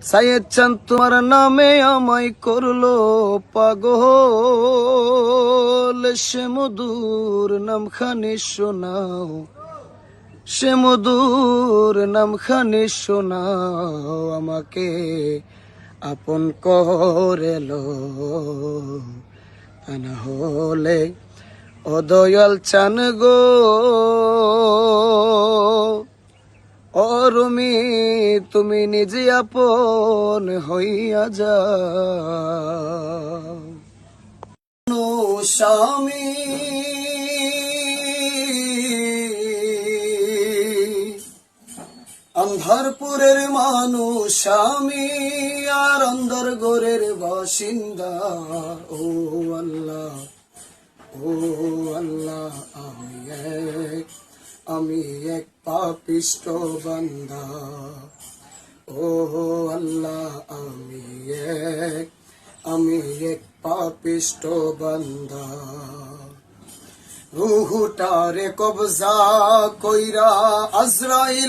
সাইয়েদ চান তোমার নামে আমায় করল পাগল। সে মধুর নাম খানি শোনাও, সে মধুর নাম খানি শোনাও, আমাকে আপন করেলো। তা না হলে ও দয়াল চান গো অরুমি, তুমি নিজে আপন হইয়া যাও। স্বামী অন্ধারপুরের মানুষ আমি আর অন্ধর গোরের বাসিন্দা। ও আল্লাহ ও আল্লাহ, আমি আমি এক পাপিষ্ট বান্দা। ও আল্লাহ, আমি এক আমি এক পাপিষ্ট বান্দা। রুহুটারে কবজা কইরা আজরাইল